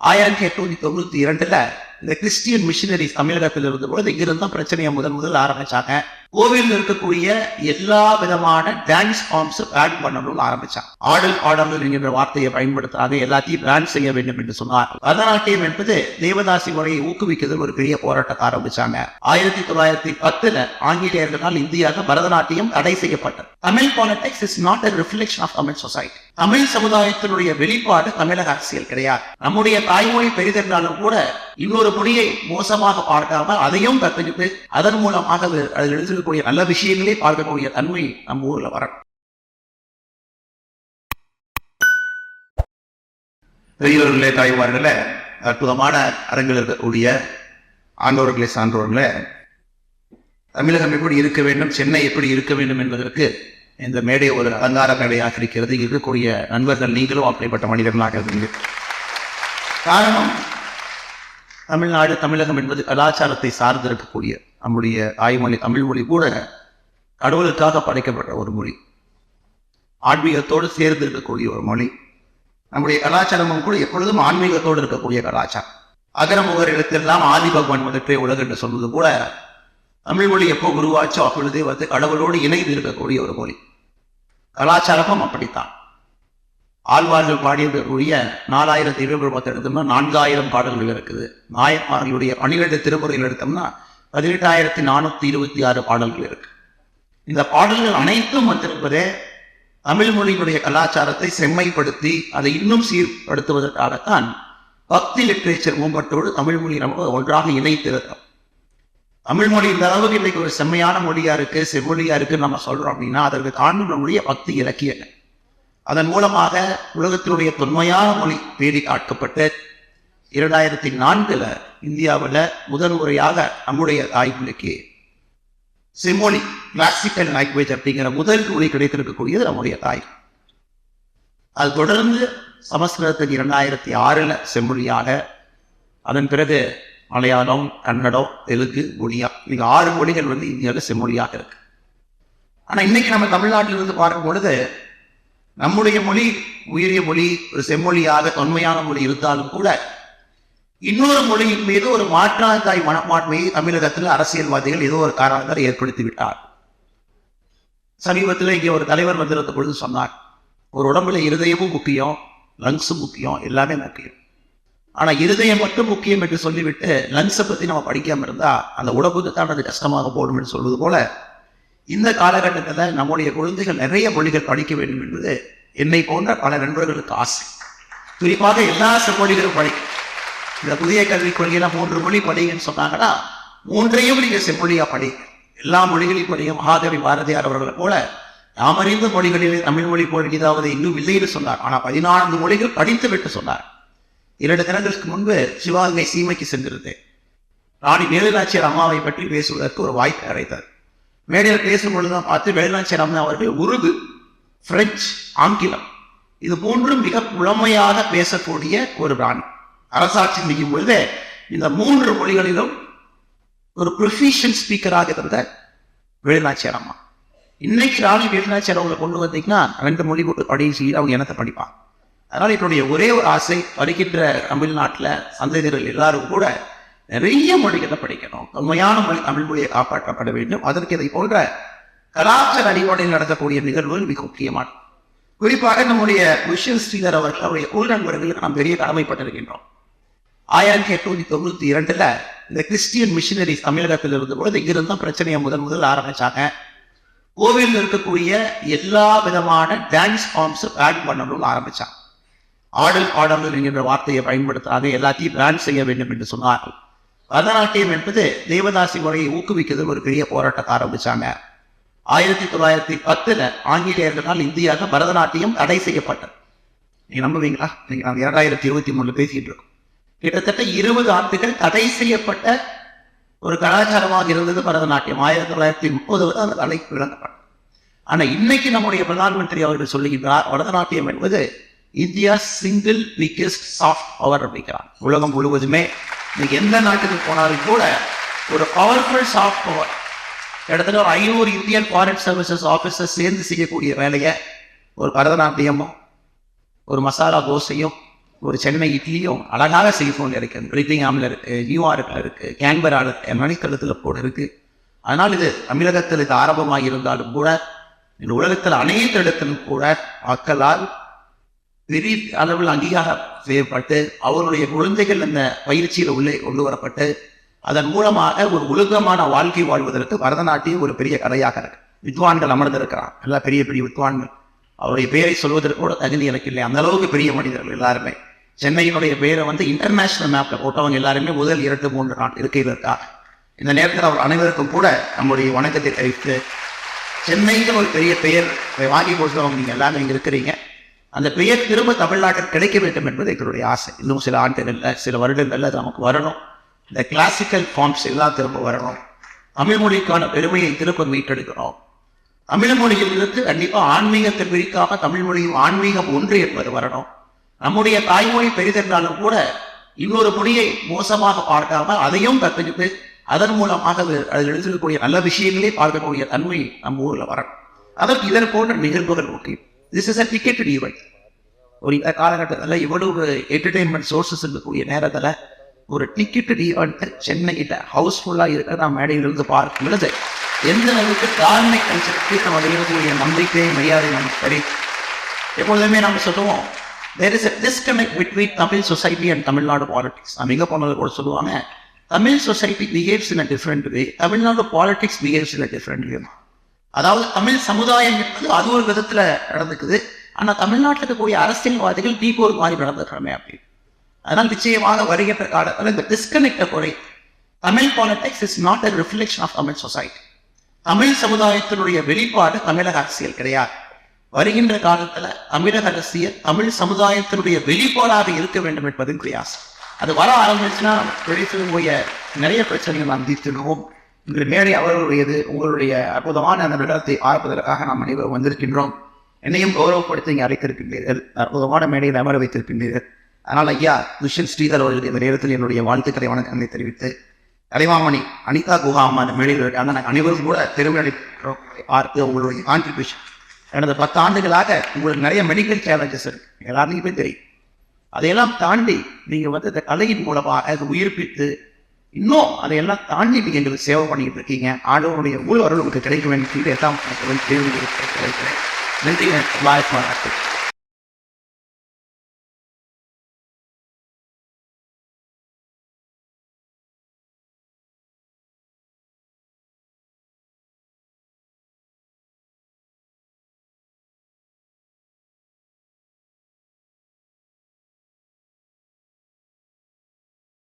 ஆயிரத்தி எட்நூத்தி தொண்ணூத்தி இரண்டுல இந்த கிறிஸ்டியன் மிஷினரி தமிழகத்தில் இருந்த பொழுது இங்கிருந்து தான் பிரச்சனையை முதல் முதல் ஆரம்பிச்சாங்க. கோவிலில் இருக்கக்கூடிய எல்லா விதமான டான்ஸ் ஃபார்ம்ஸ் பேன் பண்ணணும்னு ஆரம்பிச்சாங்க. ஆடல் ஆடல் என்கின்ற வார்த்தையை பயன்படுத்தாது எல்லாத்தையும் பேன் செய்ய வேண்டும் என்று சொன்னார். பரதநாட்டியம் என்பது தேவதாசி முறையை ஊக்குவிக்கிறது ஒரு பெரிய போராட்டத்தை ஆரம்பிச்சாங்க. ஆயிரத்தி தொள்ளாயிரத்தி பத்துல ஆங்கிலேயர்களால் இந்தியாவில் பரதநாட்டியம் தடை செய்யப்பட்டது. Tamil politics is not a reflection of Tamil society Tamil சமுதாயத்தினுடைய வெளிப்பாடு தமிழக அரசியல் கிடையாது. நம்முடைய தாய்மொழி பெரிதென்றாலும் கூட இன்னொரு மொழியை மோசமாக பார்க்காம அதையும் கற்றுக்கிட்டு அதன் மூலமாக அது அதில் எழுதிருக்கக்கூடிய நல்ல விஷயங்களே பார்க்கக்கூடிய தன்மை நம்ம ஊர்ல வரணும். பெரியவர்களே தாய்மார்களே அற்புதமான அரங்கில் இருக்கக்கூடிய ஆண்டோர்களே சான்றோர்களே தமிழகம் எப்படி இருக்க வேண்டும் சென்னை எப்படி இருக்க வேண்டும் என்பதற்கு இந்த மேடை ஒரு அலங்கார மேடையாக இருக்கிறது. இருக்கக்கூடிய நண்பர்கள் நீங்களும் அப்படிப்பட்ட மனிதர்களாக இருந்தீங்க காரணம் தமிழ்நாடு தமிழகம் என்பது கலாச்சாரத்தை சார்ந்திருக்கக்கூடிய நம்முடைய தாய்மொழி தமிழ் மொழி கூட கடவுளுக்காக படைக்கப்பட்ட ஒரு மொழி. ஆன்மீகத்தோடு சேர்ந்து இருக்கக்கூடிய ஒரு மொழி. நம்முடைய கலாச்சாரமும் கூட எப்பொழுதும் ஆன்மீகத்தோடு இருக்கக்கூடிய கலாச்சாரம். அகரமுகர் எழுத்தெல்லாம் ஆதி பகவான் முதற்றே உலக என்று சொல்வது கூட தமிழ் மொழி எப்போ உருவாச்சோ அப்பொழுதே வந்து கடவுளோடு இணைந்து இருக்கக்கூடிய ஒரு மொழி. கலாச்சாரமும் அப்படித்தான். ஆழ்வார்கள் பாடியவர்களுடைய நாலாயிரத்தி இருபது பத்து எடுத்தோம்னா நான்காயிரம் பாடல்கள் இருக்குது. நாயன்மார்களுடைய பன்னிரெண்டு திருமுறைகள் எடுத்தோம்னா பதினெட்டாயிரத்தி நானூற்றி இருபத்தி ஆறு பாடல்கள் இருக்கு. இந்த பாடல்கள் அனைத்தும் வந்திருப்பதே தமிழ் மொழியினுடைய கலாச்சாரத்தை செம்மைப்படுத்தி அதை இன்னும் சீர்படுத்துவதற்காகத்தான் பக்தி லிட்ரேச்சர் மூம்பட்டோடு தமிழ் மொழி நம்ம ஒன்றாக இணைத்திருக்கிறோம் தமிழ் மொழி இந்த அளவுக்கு இன்னைக்கு ஒரு செம்மையான மொழியா இருக்கு செம்மொழியா இருக்குன்னு நம்ம சொல்றோம் அப்படின்னா அதற்கு காரணம் நம்முடைய பக்தி இலக்கியங்கள். அதன் மூலமாக உலகத்தினுடைய தொன்மையான மொழி பேடி காட்டப்பட்டு இரண்டாயிரத்தி நான்கில் இந்தியாவில் முதல் முறையாக நம்முடைய தாய்மொழிக்கு செம்மொழி கிளாசிக்கல் லாங்குவேஜ் அப்படிங்கிற முதல் மொழி கிடைத்திருக்கக்கூடியது நம்முடைய தாய் அது தொடர்ந்து சமஸ்கிருதத்தில் இரண்டாயிரத்தி ஆறில் செம்மொழியாக அதன் பிறகு மலையாளம் கன்னடம் தெலுங்கு ஒடியா இது ஆறு மொழிகள் வந்து இந்தியாவில் செம்மொழியாக இருக்கு. ஆனால் இன்னைக்கு நம்ம தமிழ்நாட்டில் இருந்து பார்க்கும் பொழுது நம்முடைய மொழி உயரிய மொழி ஒரு செம்மொழியாக தொன்மையான மொழி இருந்தாலும் கூட இன்னொரு மொழியின் மீது ஒரு மாற்றாந்தாய் மனப்பான்மையை தமிழகத்தில் அரசியல்வாதிகள் ஏதோ ஒரு காரணத்தால் ஏற்படுத்தி விட்டார் சமீபத்தில் இங்கே ஒரு தலைவர் வந்திருந்த பொழுது சொன்னார் ஒரு உடம்புல இருதயமும் முக்கியம் லங்ஸும் முக்கியம் எல்லாமே முக்கியம். ஆனால் இருதயம் மட்டும் முக்கியம் என்று சொல்லிவிட்டு லங்ஸை பற்றி நம்ம படிக்காமல் இருந்தால் அந்த உடம்புக்கு தான் அது கஷ்டமாக போடும் என்று சொல்வது போல இந்த காலகட்டத்தில் நம்முடைய குழந்தைகள் நிறைய மொழிகள் படிக்க வேண்டும் என்பது என்னை போன்ற பல நண்பர்களுக்கு ஆசை. குறிப்பாக எல்லா செம்மொழிகளும் படி இந்த புதிய கல்விக் கொள்கையில மூன்று மொழி படிங்கன்னு சொன்னாங்கன்னா மூன்றையும் நீங்கள் செம்மொழியா படிங்க. எல்லா மொழிகளையும் படிங்க. மகாகவி பாரதியார் அவர்களை போல நாம் அறிந்த மொழிகளிலே தமிழ் மொழி போல் இன்னும் இல்லைன்னு சொன்னார். ஆனால் பதினான்கு மொழிகள் படித்து விட்டு சொன்னார். இரண்டு தினங்களுக்கு முன்பு சிவாங்கை சீமைக்கு சென்றிருந்தேன். ராணி வேலுநாச்சியார் அம்மாவை பற்றி பேசுவதற்கு ஒரு வாய்ப்பு அடைத்தார் மேடையில் பேசும் பொழுதுதான் பார்த்து வேலுநாச்சியார் அவர்கள் உருது பிரெஞ்சு ஆங்கிலம். இது போன்று மிக புலமையாக பேசக்கூடிய ஒரு பிராணி. அரசாட்சி நிற்கும் பொழுது இந்த மூன்று மொழிகளிலும் ஒரு ப்ரொஃபிஷியன் ஸ்பீக்கராக இருந்த வேலுநாச்சியார் இன்னைக்கு ராணி வேலுநாச்சியார் அவங்களை கொண்டு வந்தீங்கன்னா ரெண்டு மொழி போட்டு படி செய்து அவங்க இனத்தை படிப்பாங்க. அதனால் என்னுடைய ஒரே ஒரு ஆசை வருகின்ற தமிழ்நாட்டில் சந்ததியர்கள் எல்லாரும் கூட நிறைய மொழிகளை படிக்கணும். உண்மையான மொழி தமிழ் மொழியை காப்பாற்றப்பட வேண்டும். அதற்கு இதை போன்ற கலாச்சார அடிப்படையில் நடத்தக்கூடிய நிகழ்வுகள் மிக முக்கியமானது. குறிப்பாக நம்முடைய விஷன் ஸ்ரீதர் அவர்கள் அவருடைய குழு நண்பர்களுக்கு நாம் பெரிய கடமைப்பட்டிருக்கின்றோம். ஆயிரத்தி எட்நூத்தி தொண்ணூத்தி இரண்டுல இந்த கிறிஸ்டியன் மிஷினரி தமிழகத்தில் இருந்தபோது இங்கிருந்து பிரச்சனையை முதன் முதல் ஆரம்பிச்சாங்க. கோவிலில் இருக்கக்கூடிய எல்லா விதமான டான்ஸ் ஃபார்ம்ஸ் பேன் பண்ணணும்னு ஆரம்பிச்சாங்க. ஆடல் பாடல்கள் என்கின்ற வார்த்தையை பயன்படுத்தாது எல்லாத்தையும் பேன் செய்ய வேண்டும் என்று சொன்னார்கள். பரதநாட்டியம் என்பது தேவதாசி முறையை ஊக்குவிக்கிறது ஒரு பெரிய போராட்டத்தை ஆரம்பிச்சாங்க ஆயிரத்தி தொள்ளாயிரத்தி பத்துல ஆங்கிலேயர்களால் இந்தியாவில் பரதநாட்டியம் தடை செய்யப்பட்டது. நீங்க நம்புவீங்களா? நீங்க நாங்கள் இரண்டாயிரத்தி இருபத்தி மூணுல பேசிட்டு இருக்கோம். கிட்டத்தட்ட இருபது ஆண்டுகள் தடை செய்யப்பட்ட ஒரு கலாச்சாரமாக இருந்தது பரதநாட்டியம். ஆயிரத்தி தொள்ளாயிரத்தி முப்பது வரை அந்த கலைக்கு விளக்கப்பட்டது ஆனா இன்னைக்கு நம்முடைய பிரதான் மந்திரி அவர்கள் சொல்லுகின்றார் பரதநாட்டியம் என்பது India single biggest soft power அப்படிங்கிறார். உலகம் முழுவதுமே இன்னைக்கு எந்த நாட்டுக்கு போனாலும் கூட ஒரு பவர்ஃபுல் சாஃப்ட் பவர் கிட்டத்தட்ட ஒரு ஐநூறு இந்தியன் ஃபாரின் சர்வீசஸ் ஆஃபீஸர்ஸ் சேர்ந்து செய்யக்கூடிய வேலையை ஒரு பரதநாட்டியமும் ஒரு மசாலா தோசையும் ஒரு சென்னை இட்லியும் அழகாக செய்ஃபோன் இருக்கு ஆமில் இருக்கு நியூயார்க்கில் இருக்கு கேன்பரால இருக்கு மணிக்கலத்தில் கூட இருக்கு. அதனால் இது தமிழகத்தில் இது ஆரம்பமாக இருந்தாலும் கூட இந்த உலகத்தில் அனைத்து இடத்திலும் கூட மக்களால் பெரிய அளவில் அங்கீகாரம் செய்யப்பட்டு அவருடைய குழந்தைகள் இந்த பயிற்சியில் உள்ளே கொண்டு வரப்பட்டு அதன் மூலமாக ஒரு ஒழுக்கமான வாழ்க்கை வாழ்வதற்கு பரதநாட்டியம் ஒரு பெரிய கதையாக இருக்கு. வித்வான்கள் அமர்ந்திருக்கிறான் எல்லா பெரிய பெரிய வித்வான்கள். அவருடைய பெயரை சொல்வதற்கு கூட தகுதி எனக்கு இல்லை. அந்த அளவுக்கு பெரிய மனிதர்கள் எல்லாருமே. சென்னையினுடைய பெயரை வந்து இன்டர்நேஷனல் மேப்ல போட்டவங்க எல்லாருமே முதல் இரண்டு மூன்று நாள் இருக்கையிலிருக்காங்க இந்த நேரத்தில் அவர் அனைவருக்கும் கூட நம்முடைய வணக்கத்தை தெரிவித்து சென்னையில் ஒரு பெரிய பெயர் வாங்கி கொடுத்தவங்க நீங்கள் எல்லாமே இங்கே இருக்கிறீங்க. அந்த பெயர் திரும்ப தமிழ்நாட்டில் கிடைக்க வேண்டும் என்பது எங்களுடைய ஆசை. இன்னும் சில ஆண்டுகளில் சில வருடங்களில் அது நமக்கு வரணும். இந்த கிளாசிக்கல் ஃபார்ம்ஸ் எல்லாம் திரும்ப வரணும். தமிழ் மொழிக்கான பெருமையை திரும்ப மீட்டெடுக்கிறோம் தமிழ் மொழியில் இருந்து கண்டிப்பாக ஆன்மீகத்தை பிரிக்காம தமிழ் மொழியும் ஆன்மீகம் ஒன்று என்பது வரணும். நம்முடைய தாய்மொழி பெரிதென்றாலும் கூட இன்னொரு மொழியை மோசமாக பார்க்காம அதையும் கற்றுக்கிட்டு அதன் மூலமாக அது அதில் எழுதக்கூடிய நல்ல விஷயங்களே பார்க்கக்கூடிய தன்மை நம்ம ஊரில் வரணும். அதற்கு இதன் போன்ற நிகழ்வுகள் முக்கியம். This is a ticketed event ஒரு இந்த காலகட்டத்தில் இவ்வளவு என்டர்டெயின்மெண்ட் சோர்சஸ் இருக்கக்கூடிய நேரத்தில் ஒரு டிக்கெட்டட் ஈவெண்ட்டு சென்னையிட்ட ஹவுஸ்ஃபுல்லாக இருக்க நான் மேடையிலிருந்து பார்க்கும் பொழுது எந்த அளவுக்கு தாழ்மை கல்ச்சருக்கு நம்ம இருக்கக்கூடிய நம்பிக்கை மரியாதை நமக்கு தெரியும் எப்பொழுதுமே நம்ம சொல்லுவோம் there is a disconnect between Tamil society and Tamil Nadu politics நம்ம போனது கூட சொல்லுவாங்க Tamil society behaves in a different way Tamil Nadu politics behaves in a different way அதாவது தமிழ் சமுதாயம் என்பது அது ஒரு விதத்துல நடந்துக்குது. ஆனா தமிழ்நாட்டில் இருக்கக்கூடிய அரசியல்வாதிகள் தீக்கு ஒரு மாதிரி நடந்துக்கிறோமே அப்படி அதனால் நிச்சயமாக வருகின்ற காலத்தில் இந்த டிஸ்கனெக்டை குறை. Tamil politics is not a reflection of Tamil society Tamil சமுதாயத்தினுடைய வெளிப்பாடு தமிழக அரசியல் கிடையாது. வருகின்ற காலத்துல தமிழக அரசியல் தமிழ் சமுதாயத்தினுடைய வெளிப்பாடாக இருக்க வேண்டும் என்பது பிரயாசம். அது வர ஆரம்பிச்சுன்னா வெளிச்சக்கூடிய நிறைய பிரச்சனைகள் நாம் தீர்த்திடுவோம் இந்த மேடை அவர்களுடையது உங்களுடைய அற்புதமான அந்த நிலத்தை பார்ப்பதற்காக நாம் அனைவரும் வந்திருக்கின்றோம். என்னையும் கௌரவப்படுத்தி இங்கே அழைத்திருக்கின்றீர்கள். அற்புதமான மேடையில் அமர வைத்திருக்கின்றீர்கள். அதனால் ஐயா துஷன் ஸ்ரீதர் அவர்கள் இந்த நேரத்தில் என்னுடைய வாழ்த்துக்களை வணக்கங்களை தெரிவித்து கலைவாமணி அனிதா குஹா அம்மா அந்த மேடையில் ஆனால் நாங்கள் அனைவரும் கூட பெருமை பார்த்து உங்களுடைய கான்ட்ரிபியூஷன் எனது பத்து ஆண்டுகளாக உங்களுக்கு நிறைய மெடிக்கல் சேலஞ்சஸ் இருக்கு. எல்லாருக்குமே தெரியும். அதையெல்லாம் தாண்டி நீங்கள் வந்து இந்த கலையின் மூலமாக அதை உயிர்ப்பித்து இன்னும் அதையெல்லாம் தாண்டி நீங்கள் எங்களுக்கு சேவை பண்ணிக்கிட்டு இருக்கீங்க. ஆண்டவருடைய ஊழல் உங்களுக்கு கிடைக்க வேண்டும் என்று எல்லாம் கேள்வி நன்றி வாழ்க்கை